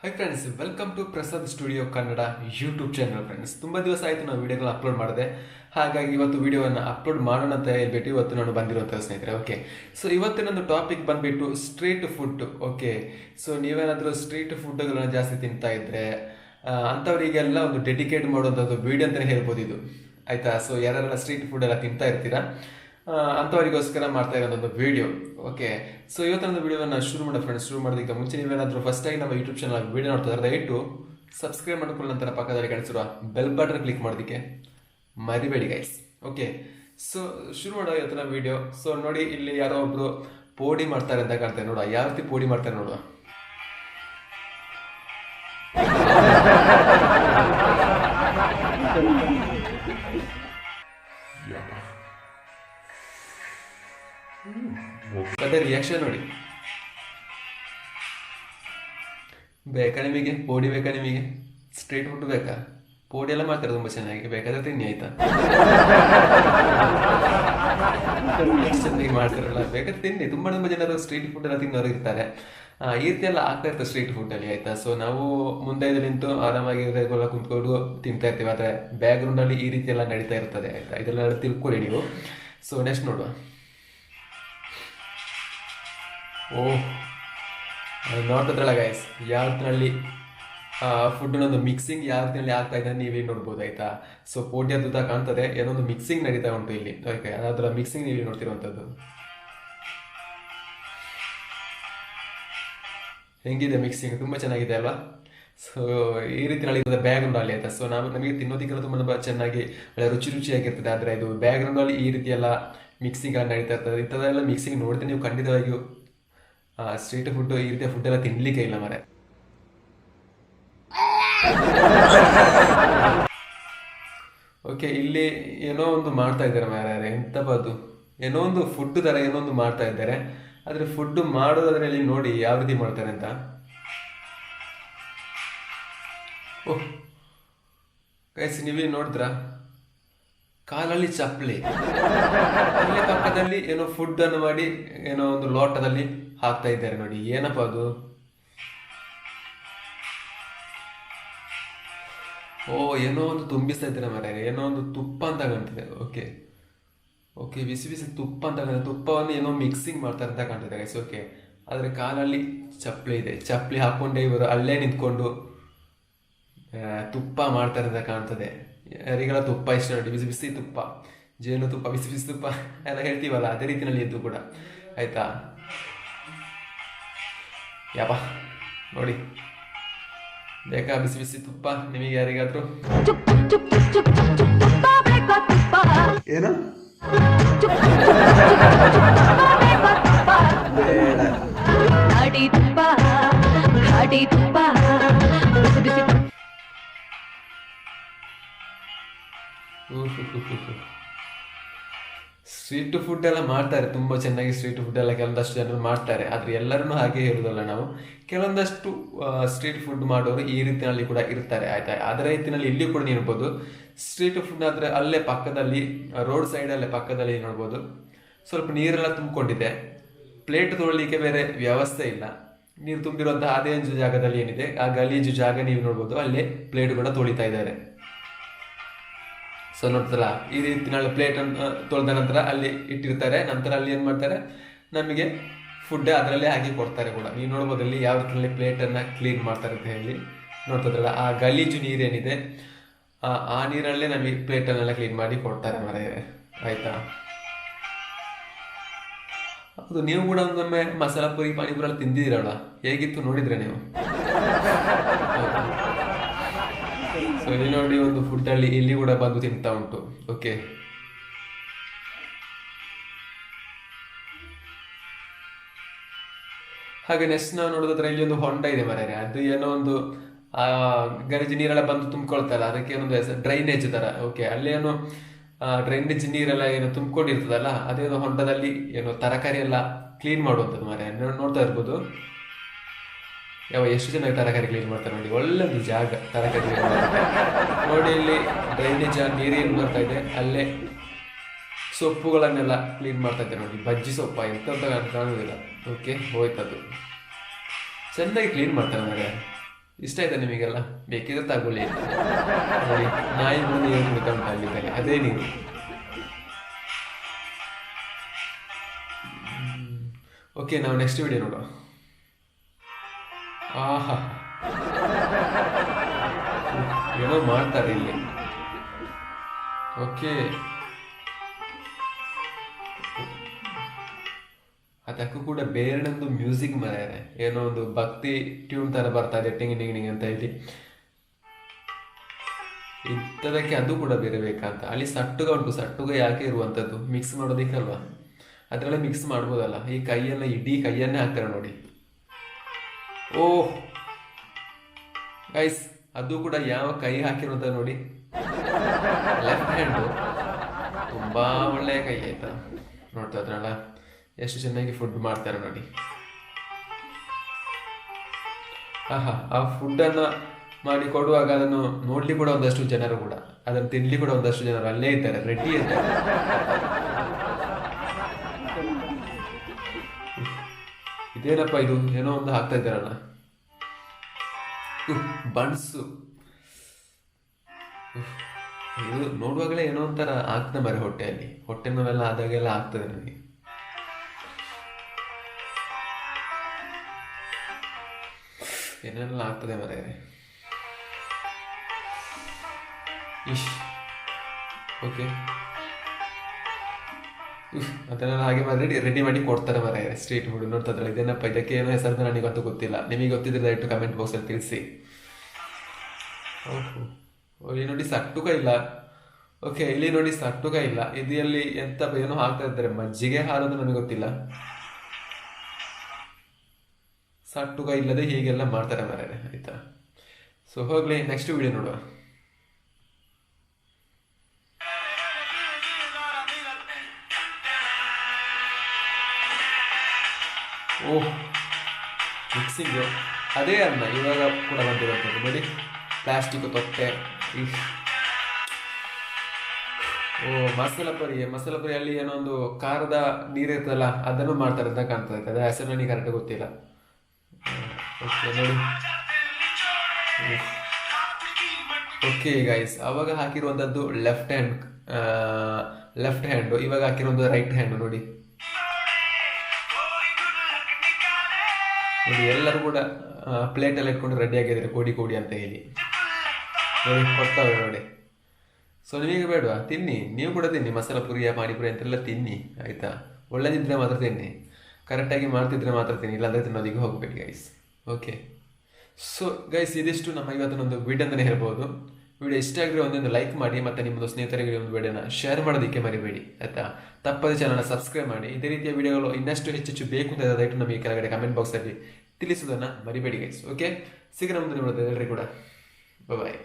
Hi friends welcome to Prasad studio Kannada YouTube channel friends ತುಂಬ ದಿವಸ ಆಯಿತು ನಾವು ವಿಡಿಯೋಗಳನ್ನ ಅಪ್ಲೋಡ್ ಮಾಡಿದೆ. ಹಾಗಾಗಿ ಇವತ್ತು ವಿಡಿಯೋವನ್ನು ಅಪ್ಲೋಡ್ ಮಾಡೋಣ ಅಂತ ಹೇಳ್ಬಿಟ್ಟು ಇವತ್ತು ನಾನು ಬಂದಿರುವಂಥ ಸ್ನೇಹಿತರೆ ಓಕೆ ಸೊ ಇವತ್ತಿನೊಂದು ಟಾಪಿಕ್ ಬಂದುಬಿಟ್ಟು ಸ್ಟ್ರೀಟ್ ಫುಡ್ ಓಕೆ ಸೊ ನೀವೇನಾದರೂ ಸ್ಟ್ರೀಟ್ ಫುಡ್ಗಳನ್ನು ಜಾಸ್ತಿ ತಿಂತಾ ಇದ್ರೆ ಆ, ಅಂಥವರಿಗೆಲ್ಲ ಒಂದು ಡೆಡಿಕೇಟ್ ಮಾಡುವಂಥದ್ದು ವಿಡಿಯೋ ಅಂತಲೇ ಹೇಳ್ಬೋದು ಇದು. ಆಯಿತಾ? ಸೊ ಯಾರೆಲ್ಲ ಸ್ಟ್ರೀಟ್ ಫುಡ್ ಎಲ್ಲ ತಿಂತಾ ಇರ್ತೀರಾ? ಅಂಥವರಿಗೋಸ್ಕರ ಮಾಡ್ತಾ ಇರೋದೊಂದು ವಿಡಿಯೋ ಓಕೆ ಸೊ ಇವತ್ತಿನ ವಿಡಿಯೋನ ಶುರು ಮಾಡೋ ಫ್ರೆಂಡ್ಸ್ ಶುರು ಮಾಡೋದಕ್ಕೆ ಮುಂಚೆ ನೀವೇನಾದರೂ ಫಸ್ಟ್ ಆಗಿ ನಮ್ಮ ಯೂಟ್ಯೂಬ್ ಚಾನಲ್ ವಿಡಿಯೋ ನೋಡ್ತಾ ಇದ್ರೆ ದಯವಿಟ್ಟು ಸಬ್ಸ್ಕ್ರೈಬ್ ಮಾಡ್ಕೊಳ್ಳೋ ನಂತರ ಪಕ್ಕದಲ್ಲಿ ಕಾಣಿಸಿರುವ ಬೆಲ್ ಬಟನ್ ಕ್ಲಿಕ್ ಮಾಡೋದಕ್ಕೆ ಮರಿಬೇಡಿ ಗೈಸ್ ಓಕೆ ಸೊ ಶುರು ಮಾಡೋ ಇವತ್ತಿನ ವಿಡಿಯೋ ಸೊ ನೋಡಿ ಇಲ್ಲಿ ಯಾರೋ ಒಬ್ರು ಪೋಡಿ ಮಾಡ್ತಾರೆ ಅಂತ ಕಾಣ್ತಾರೆ ನೋಡುವ ಯಾವ ರೀತಿ ಪೋಡಿ ಮಾಡ್ತಾರೆ ನೋಡುವ. ಅದೇ ರಿಯಾಕ್ಷನ್ ನೋಡಿ. ಬೇಕಾ ನಿಮಗೆ? ಪೋಡಿ ಬೇಕಾ ನಿಮಗೆ? ಸ್ಟ್ರೀಟ್ ಫುಡ್ ಬೇಕಾ? ಪೋಡಿ ಎಲ್ಲ ಮಾಡ್ತಾರೆ ತುಂಬಾ ಚೆನ್ನಾಗಿ. ಬೇಕಾದ್ರೆ ತಿನ್ನಿ, ಆಯ್ತಾ? ಚೆನ್ನಾಗಿ ಮಾಡ್ತಾರಲ್ಲ. ಬೇಕಾದ್ರೆ ತಿನ್ನಿ. ತುಂಬಾ ತುಂಬಾ ಜನರು ಸ್ಟ್ರೀಟ್ ಫುಡ್ ಎಲ್ಲ ತಿನ್ನೋರು ಇರ್ತಾರೆ. ಈ ರೀತಿ ಎಲ್ಲ ಆಗ್ತಾ ಇರ್ತದೆ ಸ್ಟ್ರೀಟ್ ಫುಡ್ ಅಲ್ಲಿ, ಆಯ್ತಾ? ಸೊ ನಾವು ಮುಂದೆ ನಿಂತು ಆರಾಮಾಗಿ ರೆಗ್ಯುಲರ್ ಕುಂತ್ಕೊಂಡು ತಿಂತಾ ಇರ್ತೀವಿ. ಆದ್ರೆ ಬ್ಯಾಕ್ ಗ್ರೌಂಡ್ ಅಲ್ಲಿ ಈ ರೀತಿ ಎಲ್ಲ ನಡೀತಾ ಇರ್ತದೆ, ಆಯ್ತಾ? ಇದೆಲ್ಲ ತಿಳ್ಕೊಳ್ಳಿ ನೀವು. ಸೊ ನೆಕ್ಸ್ಟ್ ನೋಡುವ. ಓಹ್ ನೋಡ್ತಿದ್ರಲ್ಲ ಗೈಸ್ ಯಾವ ರೀತಿಯಲ್ಲಿ ಫುಡ್ನೊಂದು ಮಿಕ್ಸಿಂಗ್ ಯಾವ ರೀತಿಯಲ್ಲಿ ಆಗ್ತಾ ಇದೆ ನೀವೇ ನೋಡ್ಬೋದು, ಆಯ್ತಾ? ಸೊ ಪೋಟಿ ಅದ್ಭುತ ಕಾಣ್ತದೆ, ಏನೊಂದು ಮಿಕ್ಸಿಂಗ್ ನಡೀತಾ ಉಂಟು ಇಲ್ಲಿ. ಓಕೆ ಅದರ ಮಿಕ್ಸಿಂಗ್ ನೀವು ನೋಡ್ತಿರುವಂಥದ್ದು ಹೆಂಗಿದೆ ಮಿಕ್ಸಿಂಗ್ ತುಂಬ ಚೆನ್ನಾಗಿದೆ ಅಲ್ವಾ? ಸೊ ಈ ರೀತಿ ನಡೀತದೆ ಬ್ಯಾಕ್ಗ್ರೌಂಡ್ ಅಲ್ಲಿ, ಆಯ್ತಾ? ಸೊ ನಾವು ನಮಗೆ ತಿನ್ನೋದಕ್ಕೆಲ್ಲ ತುಂಬ ಚೆನ್ನಾಗಿ ರುಚಿ ರುಚಿಯಾಗಿರ್ತದೆ. ಆದರೆ ಇದು ಬ್ಯಾಗ್ರೌಂಡಲ್ಲಿ ಈ ರೀತಿ ಎಲ್ಲ ಮಿಕ್ಸಿಂಗ್ ನಡೀತಾ ಇರ್ತದೆ. ಇಂಥದ್ದೆಲ್ಲ ಮಿಕ್ಸಿಂಗ್ ನೋಡಿದ್ರೆ ನೀವು ಖಂಡಿತವಾಗಿಯೂ ಸ್ಟ್ರೀಟ್ ಫುಡ್ ಈ ರೀತಿಯ ಫುಡ್ ಎಲ್ಲ ತಿನ್ಲಿಕ್ಕೆ ಇಲ್ಲ ಮರೆ ಓಕೆ ಇಲ್ಲಿ ಏನೋ ಒಂದು ಮಾಡ್ತಾ ಇದ್ದಾರೆ ಮಾರ್ಯಾರೆ ಎಂತ ಬದು ಏನೋ ಒಂದು ಫುಡ್ ತರ ಏನೋ ಒಂದು ಮಾಡ್ತಾ ಇದ್ದಾರೆ. ಆದ್ರೆ ಫುಡ್ ಮಾಡೋದ್ರಲ್ಲಿ ನೋಡಿ ಯಾವ ರೀತಿ ಮಾಡ್ತಾರೆ ಅಂತ. ಓಹ್ ನೀವೇ ನೋಡಿದ್ರ? ಕಾಲಲ್ಲಿ ಚಪ್ಪಲಿ. ಪಕ್ಕದಲ್ಲಿ ಏನೋ ಫುಡ್ ಅನ್ನು ಮಾಡಿ, ಏನೋ ಒಂದು ಲೋಟದಲ್ಲಿ ಹಾಕ್ತಾ ಇದ್ದಾರೆ ನೋಡಿ, ಏನಪ್ಪ ಅದು? ಓ, ಏನೋ ಒಂದು ತುಂಬಿಸ್ತಾ ಇದ್ದಾರೆ ಮರ ಏನೋ ಒಂದು ತುಪ್ಪ ಅಂತ ಕಾಣ್ತಿದೆ. ಓಕೆ ಓಕೆ ಬಿಸಿ ಬಿಸಿ ತುಪ್ಪ ಅಂತ ಕಾಣ್ತದೆ. ತುಪ್ಪವನ್ನು ಏನೋ ಮಿಕ್ಸಿಂಗ್ ಮಾಡ್ತಾರೆ ಅಂತ ಕಾಣ್ತಿದೆ ಗೈಸ್ ಓಕೆ ಆದರೆ ಕಾಲಲ್ಲಿ ಚಪ್ಪಲಿ ಇದೆ. ಚಪ್ಪಲಿ ಹಾಕೊಂಡೆ ಇವರು ಅಲ್ಲೇ ನಿಂತ್ಕೊಂಡು ತುಪ್ಪ ಮಾಡ್ತಾರೆ ಅಂತ ಕಾಣ್ತದೆ. ಯಾರಿಗೆಲ್ಲ ತುಪ್ಪ ಇಷ್ಟ ನೋಡಿ, ಬಿಸಿ ಬಿಸಿ ತುಪ್ಪ. ಜೇನು ತುಪ್ಪ, ಬಿಸಿ ಬಿಸಿ ತುಪ್ಪ, ಎಲ್ಲ ಹೇಳ್ತೀವಲ್ಲ, ಅದೇ ರೀತಿಯಲ್ಲಿ ಇದ್ದು ಕೂಡ. ಆಯ್ತಾ? ಯಪ್ಪ ನೋಡಿ ಬೇಕಾ ಬಿಸಿ ಬಿಸಿ ತುಪ್ಪ ನಿಮಗೆ ಯಾರಿಗಾದ್ರೂ ಚುಪ್ ಚುಪ್ ಚುಪ್ ಚುಪ್ ಚುಪ್ ಚುಪ್ ತುಪ್ಪ ಬೇಕಾ ತುಪ್ಪ ಏನು ಚುಪ್ ಚುಪ್ ಚುಪ್ ಚುಪ್ ಸ್ಟ್ರೀಟ್ ಫುಡ್ ಎಲ್ಲ ಮಾಡ್ತಾರೆ, ತುಂಬ ಚೆನ್ನಾಗಿ ಸ್ಟ್ರೀಟ್ ಫುಡ್ ಎಲ್ಲ ಕೆಲವೊಂದಷ್ಟು ಜನರು ಮಾಡ್ತಾರೆ, ಆದರೆ ಎಲ್ಲರನ್ನೂ ಹಾಗೆ ಇರೋದಲ್ಲ ನಾವು. ಕೆಲವೊಂದಷ್ಟು ಸ್ಟ್ರೀಟ್ ಫುಡ್ ಮಾಡೋರು ಈ ರೀತಿಯಲ್ಲಿ ಕೂಡ ಇರ್ತಾರೆ, ಆಯ್ತಾ? ಅದರ ರೀತಿಯಲ್ಲಿ ಇಲ್ಲಿ ಕೂಡ ನೋಡ್ಬೋದು. ಸ್ಟ್ರೀಟ್ ಫುಡ್ ಆದರೆ ಅಲ್ಲೇ ಪಕ್ಕದಲ್ಲಿ ರೋಡ್ ಸೈಡಲ್ಲೇ ಪಕ್ಕದಲ್ಲಿ ನೋಡ್ಬೋದು. ಸ್ವಲ್ಪ ನೀರೆಲ್ಲ ತುಂಬಿಕೊಂಡಿದೆ. ಪ್ಲೇಟ್ ತೊಗೊಳ್ಳಿಕ್ಕೆ ಬೇರೆ ವ್ಯವಸ್ಥೆ ಇಲ್ಲ. ನೀರು ತುಂಬಿರುವಂತಹ ಅದೇ ಜಾಗದಲ್ಲಿ ಏನಿದೆ, ಆ ಗಲೀಜು ಜಾಗ ನೀವು ನೋಡ್ಬೋದು, ಅಲ್ಲೇ ಪ್ಲೇಟ್ ಕೂಡ ತೊಳಿತಾ ಇದ್ದಾರೆ. ಸೊ ನೋಡ್ತಲ್ಲ ಈ ರೀತಿ ಪ್ಲೇಟ್ ಅನ್ನು ತೊಳೆದ ನಂತರ ಅಲ್ಲಿ ಇಟ್ಟಿರ್ತಾರೆ. ನಂತರ ಅಲ್ಲಿ ಏನ್ ಮಾಡ್ತಾರೆ? ನಮಗೆ ಫುಡ್ ಅದರಲ್ಲೇ ಹಾಕಿ ಕೊಡ್ತಾರೆ ಕೂಡ. ನೀವು ನೋಡ್ಬೋದು ಅಲ್ಲಿ ಯಾವ ರೀತಿಯಲ್ಲಿ ಪ್ಲೇಟ್ ಅನ್ನ ಕ್ಲೀನ್ ಮಾಡ್ತಾರೆ ಅಂತ ಹೇಳಿ. ನೋಡ್ತದಲ್ಲ ಆ ಗಲೀಜು ನೀರೇನಿದೆ, ಆ ನೀರಲ್ಲೇ ನಮಗೆ ಪ್ಲೇಟ್ ಅನ್ನೆಲ್ಲ ಕ್ಲೀನ್ ಮಾಡಿ ಕೊಡ್ತಾರೆ ಮರೆ, ಆಯ್ತಾ? ಹೌದು, ನೀವು ಕೂಡ ಒಂದೊಮ್ಮೆ ಮಸಾಲ ಪುರಿ ಪಾನಿಪುರಲ್ಲಿ ತಿಂದಿದ್ದೀರಲ್ಲ? ಹೇಗಿತ್ತು ನೋಡಿದ್ರೆ ನೀವು? ಇಲ್ಲಿ ನೋಡಿ ಒಂದು ಫುಡ್ ಅಲ್ಲಿ ಇಲ್ಲಿ ಕೂಡ ಬಂದು ತಿಂತಾ ಉಂಟು. ಓಕೆ ಹಾಗೆ ನೆಕ್ಸ್ಟ್ ನಾವು ನೋಡೋದಾದ್ರೆ ಇಲ್ಲಿ ಒಂದು ಹೊಂಡ ಇದೆ ಮರ್ಯಾರೆ ಅದು ಏನೋ ಒಂದು, ಆ ಗಲೀಜು ನೀರೆಲ್ಲ ಬಂದು ತುಂಬಿಕೊಳ್ತಲ್ಲ, ಅದಕ್ಕೆ ಒಂದು ಡ್ರೈನೇಜ್ ತರ. ಓಕೆ ಅಲ್ಲಿ ಏನೋ ಡ್ರೈನೇಜ್ ನೀರೆಲ್ಲ ಏನು ತುಂಬಿಕೊಂಡಿರ್ತದಲ್ಲ ಒಂದು ಹೊಂಡದಲ್ಲಿ ಏನೋ ತರಕಾರಿ ಎಲ್ಲ ಕ್ಲೀನ್ ಮಾಡುವಂಥದ್ದು ಮರ ನೋಡ್ತಾ ಇರ್ಬೋದು. ಯಾವ ಎಷ್ಟು ಜನ ತರಕಾರಿ ಕ್ಲೀನ್ ಮಾಡ್ತಾರೆ ನೋಡಿ ಒಳ್ಳೆದು ಜಾಗ, ತರಕಾರಿ. ನೋಡಿ ಇಲ್ಲಿ ಡ್ರೈನೇಜ್ ನೀರೇನು ಬರ್ತಾ ಇದೆ, ಅಲ್ಲೇ ಸೊಪ್ಪುಗಳನ್ನೆಲ್ಲ ಕ್ಲೀನ್ ಮಾಡ್ತಾ ಇದ್ದಾರೆ ನೋಡಿ, ಬಜ್ಜಿ ಸೊಪ್ಪ ಎಂತ ಕಾಣುವುದಿಲ್ಲ ಓಕೆ ಹೋಯ್ತದು ಚೆನ್ನಾಗಿ ಕ್ಲೀನ್ ಮಾಡ್ತಾರೆ ಮಗ ಇಷ್ಟ ಆಯ್ತಾ ನಿಮಗೆಲ್ಲ? ಬೇಕಿದ್ರೆ ತಗೊಳ್ಳಿ. ನೋಡಿ, ನಾಯಿ ಕೂಡ ಏನು ಕುಡಿತಾ ಉಂಟು ಅಲ್ಲಿದ್ದಲ್ಲಿ ಅದೇ ನೀರು. ಓಕೆ ನಾವು ನೆಕ್ಸ್ಟ್ ವಿಡಿಯೋ ನೋಡುವ. ಆಹಾ. ಏನೋ ಮಾಡ್ತಾರೆ ಇಲ್ಲಿ. ಓಕೆ. ಅದಕ್ಕೂ ಕೂಡ ಬೇರೆನೊಂದು ಮ್ಯೂಸಿಕ್ ಮರ್ಯಾರೆ ಏನೋ ಒಂದು ಭಕ್ತಿ ಟ್ಯೂನ್ ತರ ಬರ್ತಾ ಇದೆ, ಟಿಂಗ್ ಟಿಂಗ್ ಟಿಂಗ್ ಅಂತ ಹೇಳಿ. ಇಂಥದಕ್ಕೆ ಅದು ಕೂಡ ಬೇರೆ ಬೇಕಂತ. ಅಲ್ಲಿ ಸಟ್ಟುಗ ಉಂಟು, ಸಟ್ಟುಗ ಯಾಕೆ ಇರುವಂಥದ್ದು? ಮಿಕ್ಸ್ ಮಾಡೋದಿಕ್ಕಲ್ವಾ ಅದರಲ್ಲೇ ಮಿಕ್ಸ್ ಮಾಡ್ಬೋದಲ್ಲ. ಈ ಕೈಯನ್ನ, ಇಡೀ ಕೈಯನ್ನೇ ಹಾಕ್ತಾರೆ ನೋಡಿ. ಓಹ್. ಗೈಸ್ ಅದು ಕೂಡ ಯಾವ ಕೈ ಹಾಕಿರೋದ ನೋಡಿ. ಲೆಫ್ಟ್ ಹ್ಯಾಂಡ್ ತುಂಬಾ ಒಳ್ಳೆಯ ಕೈ, ಆಯ್ತಾ? ನೋಡ್ತಾ ಇದ್ರಲ್ಲ, ಎಷ್ಟು ಚೆನ್ನಾಗಿ ಫುಡ್ ಮಾಡ್ತಾರೆ ನೋಡಿ. ಆಹಾ, ಆ ಫುಡ್ಡನ್ನು ಮಾಡಿ ಕೊಡುವಾಗ ಅದನ್ನು ನೋಡ್ಲಿ ಕೂಡ ಒಂದಷ್ಟು ಜನರು ಕೂಡ, ಅದನ್ನು ತಿನ್ಲಿ ಕೂಡ ಒಂದಷ್ಟು ಜನರು ಅಲ್ಲೇ ಇದ್ದಾರೆ ರೆಡ್ಡಿ ಇದ್ದಾರೆ. ಇದೇನಪ್ಪ ಇದು? ಏನೋ ಒಂದು ಹಾಕ್ತಾ ಇದ್ದೀರಲ್ಲ ಬಣ್ಸು. ಇದು ನೋಡುವಾಗಲೇ ಏನೋ ಒಂಥರ ಆಗ್ತದೆ ಮರೆ ಹೊಟ್ಟೆಯಲ್ಲಿ. ಹೊಟ್ಟೆ ನೋವೆಲ್ಲ ಆದಾಗೆಲ್ಲ ಆಗ್ತದೆ ನನಗೆ. ಏನೆಲ್ಲ ಆಗ್ತದೆ ಮರೆ? ಇಶ್, ಓಕೆ. ಅದನ್ನೆಲ್ಲ ಹಾಗೆ ರೆಡಿ ರೆಡಿ ಮಾಡಿ ಕೊಡ್ತಾರೆ ಮರ ಸ್ಟ್ರೀಟ್ ಫುಡ್ ನೋಡ್ತಾ ಇದೇನಪ್ಪ ಇದಕ್ಕೆ ಏನೋ ಹೆಸರು ನನಗೆ ಗೊತ್ತು ಗೊತ್ತಿಲ್ಲ. ನಿಮಗೆ ಗೊತ್ತಿದ್ರೆ ದಯವಿಟ್ಟು ಕಮೆಂಟ್ ಬಾಕ್ಸಲ್ಲಿ ತಿಳಿಸಿ. ಓಹೋ ಇಲ್ಲಿ ನೋಡಿ ಸಟ್ಟುಕ ಇಲ್ಲ. ಓಕೆ ಇಲ್ಲಿ ನೋಡಿ ಸಟ್ಟುಕ ಇಲ್ಲ. ಇದು ಎಲ್ಲಿ ಎಂತ ಏನೋ ಹಾಕ್ತಾ ಇದ್ದಾರೆ. ಮಜ್ಜಿಗೆ ಅಂತ ನನಗೆ ಗೊತ್ತಿಲ್ಲ. ಸಟ್ಟುಕ ಇಲ್ಲದೆ ಹೀಗೆಲ್ಲ ಮಾಡ್ತಾರೆ ಮರ ಆಯ್ತಾ? ಸೊ ಹೋಗ್ಲಿ ನೆಕ್ಸ್ಟ್ ವಿಡಿಯೋ ನೋಡುವ. ಓಹ್ ಮಿಕ್ಸಿಂಗ್ ಅದೇ ಅನ್ನ, ಇವಾಗ ಕೂಡ ಬಂದಿರುವಂಥದ್ದು ನೋಡಿ. ಪ್ಲಾಸ್ಟಿಕ್ ತೊಟ್ಟೆ. ಓ ಮಸಾಲ ಪುರಿ, ಮಸಾಲ ಪುರಿಯಲ್ಲಿ ಏನೋ ಒಂದು ಖಾರದ ನೀರಿರ್ತದಲ್ಲ ಅದನ್ನು ಮಾಡ್ತಾರೆ ಅಂತ ಕಾಣ್ತದೆ ಅದೇ ಹೆಸರು ನನಗೆ ಕರೆಕ್ಟ್ ಗೊತ್ತಿಲ್ಲ. ಓಕೆ ನೋಡಿ. ಓಕೆ ಗೈಸ್ ಅವಾಗ ಹಾಕಿರುವಂಥದ್ದು ಲೆಫ್ಟ್ ಹ್ಯಾಂಡ್ ಲೆಫ್ಟ್ ಹ್ಯಾಂಡು ಇವಾಗ ಹಾಕಿರುವಂಥದ್ದು ರೈಟ್ ಹ್ಯಾಂಡು ನೋಡಿ. ನೋಡಿ, ಎಲ್ಲರೂ ಕೂಡ ಪ್ಲೇಟಲ್ಲಿ ಇಟ್ಕೊಂಡು ರೆಡಿ ಆಗಿದ್ದಾರೆ, ಕೋಡಿ ಕೋಡಿ ಅಂತ ಹೇಳಿ. ನೋಡಿ ಕೊಡ್ತಾವೆ ನೋಡಿ. ಸೊ ನಿಮಗೆ ಬೇಡವಾ? ತಿನ್ನಿ. ನೀವು ಕೂಡ ತಿನ್ನಿ. ಮಸಾಲ ಪುರಿಯ ಪಾನಿಪುರಿ ಅಂತೆಲ್ಲ ತಿನ್ನಿ, ಆಯಿತಾ? ಒಳ್ಳೆದಿದ್ದರೆ ಮಾತ್ರ ತಿನ್ನಿ. ಕರೆಕ್ಟಾಗಿ ಮಾಡ್ತಿದ್ರೆ ಮಾತ್ರ ತಿನ್ನಿ. ಇಲ್ಲಾಂದರೆ ತಿನ್ನೋದಿಗೆ ಹೋಗಬೇಡಿ ಗೈಸ್ ಓಕೆ ಸೊ ಗೈಸ್ ಇದಿಷ್ಟು ನಮ್ಮ ಇವತ್ತಿನೊಂದು ವಿಡಿಯೋ ಅಂತಲೇ ಹೇಳ್ಬೋದು. ವಿಡಿಯೋ ಇಷ್ಟ ಆಗಿದ್ರೆ ಒಂದೊಂದು ಲೈಕ್ ಮಾಡಿ, ಮತ್ತು ನಿಮ್ಮದು ಸ್ನೇಹಿತರಿಗೆ ಒಂದು ವಿಡಿಯೋನ ಶೇರ್ ಮಾಡೋದಕ್ಕೆ ಮರಿಬೇಡಿ, ಆಯಿತಾ? ತಪ್ಪದೇ ಚಾನಲ್ನ ಸಬ್ಸ್ಕ್ರೈಬ್ ಮಾಡಿ. ಇದೇ ರೀತಿಯ ವಿಡಿಯೋಗಳು ಇನ್ನಷ್ಟು ಹೆಚ್ಚು ಹೆಚ್ಚು ಬೇಕು ಅಂತ ದಯವಿಟ್ಟು ನಮಗೆ ಕೆಳಗಡೆ ಕಮೆಂಟ್ ಬಾಕ್ಸಲ್ಲಿ ತಿಳಿಸೋದನ್ನು ಮರಿಬೇಡಿ ಗೈಸ್ ಓಕೆ ಸಿಗೋಣ ಮುಂದೆ ನೋಡೋದು ಎಲ್ಲರಿಗೂ ಕೂಡ. ಬಾಯ್